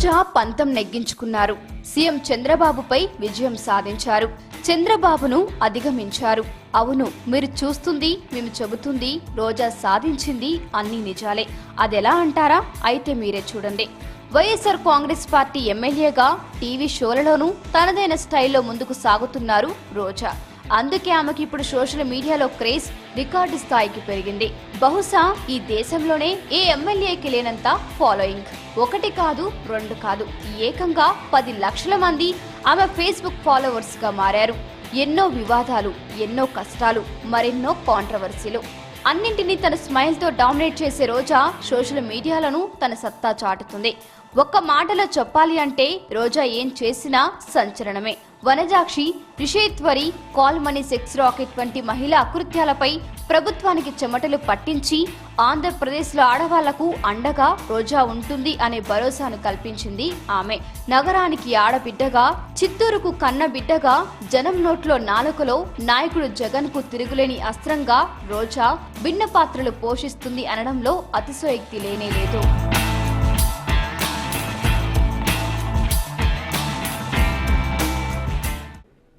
రోజా పంతం నెగ్గించుకున్నారు. సీఎం చంద్రబాబుపై విజయం సాధించారు. చంద్రబాబును అధిగమించారు. అవును మీరు చూస్తుంది మేము చెబుతుంది రోజా సాధించింది అన్ని నిజాలే. అదెలా అంటారా? అయితే మీరే చూడండి. వైఎస్ఆర్ కాంగ్రెస్ పార్టీ ఎమ్మెల్యేగా టీవీ షోలలోనూ తనదైన స్టైల్లో ముందుకు సాగుతున్నారు రోజా. అందుకే ఆమెకి ఇప్పుడు సోషల్ మీడియాలో క్రేజ్ రికార్డు స్థాయికి పెరిగింది. బహుశా ఈ దేశంలోనే ఏ ఎమ్మెల్యేకి లేనంత ఫాలోయింగ్. ఒకటి కాదు రెండు కాదు ఏకంగా పది లక్షల మంది ఆమె ఫేస్బుక్ ఫాలోవర్స్గా మారారు. ఎన్నో వివాదాలు ఎన్నో కష్టాలు మరెన్నో కాంట్రవర్సీలు. అన్నింటినీ తన స్మైల్తో డామినేట్ చేసే రోజా సోషల్ మీడియాలను తన సత్తా చాటుతుంది. ఒక్క మాటలో చెప్పాలి అంటే రోజా ఏం చేసినా సంచలనమే. Vanajakshi Rishiteswari call money sex racket వంటి మహిళా అకృత్యాలపై ప్రభుత్వానికి చెమటలు పట్టించి ఆంధ్రప్రదేశ్లో ఆడవాళ్ళకు అండగా రోజా ఉంటుంది అనే భరోసాను కల్పించింది ఆమె. నగరానికి ఆడబిడ్డగా చిత్తూరుకు కన్న బిడ్డగా జనం నోట్లో నాలుకలో నాయకుడు జగన్కు తిరుగులేని అస్త్రంగా రోజా భిన్న పాత్రలు పోషిస్తుంది అనడంలో అతిశయోక్తి లేనే లేదు.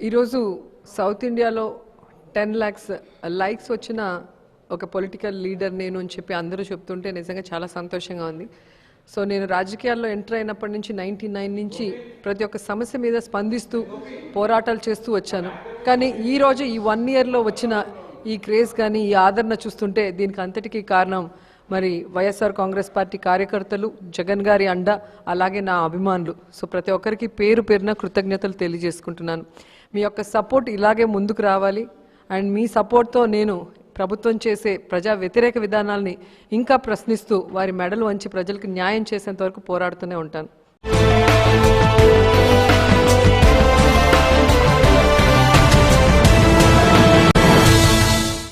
ఈరోజు సౌత్ ఇండియాలో టెన్ ల్యాక్స్ లైక్స్ వచ్చిన ఒక పొలిటికల్ లీడర్ నేను అని చెప్పి అందరూ చెప్తుంటే నిజంగా చాలా సంతోషంగా ఉంది. సో నేను రాజకీయాల్లో ఎంటర్ అయినప్పటి నుంచి నైంటీ నైన్ నుంచి ప్రతి ఒక్క సమస్య మీద స్పందిస్తూ పోరాటాలు చేస్తూ వచ్చాను. కానీ ఈ రోజు ఈ వన్ ఇయర్లో వచ్చిన ఈ క్రేజ్ కానీ ఈ ఆదరణ చూస్తుంటే దీనికి అంతటికీ కారణం మరి వైఎస్ఆర్ కాంగ్రెస్ పార్టీ కార్యకర్తలు జగన్ గారి అండ అలాగే నా అభిమానులు. సో ప్రతి ఒక్కరికి పేరు పేరున కృతజ్ఞతలు తెలియజేసుకుంటున్నాను. మీ యొక్క సపోర్ట్ ఇలాగే ముందుకు రావాలి. అండ్ మీ సపోర్ట్తో నేను ప్రభుత్వం చేసే ప్రజా వ్యతిరేక విధానాల్ని ఇంకా ప్రశ్నిస్తూ వారి మెడలు వంచి ప్రజలకు న్యాయం చేసేంత వరకు పోరాడుతూనే ఉంటాను.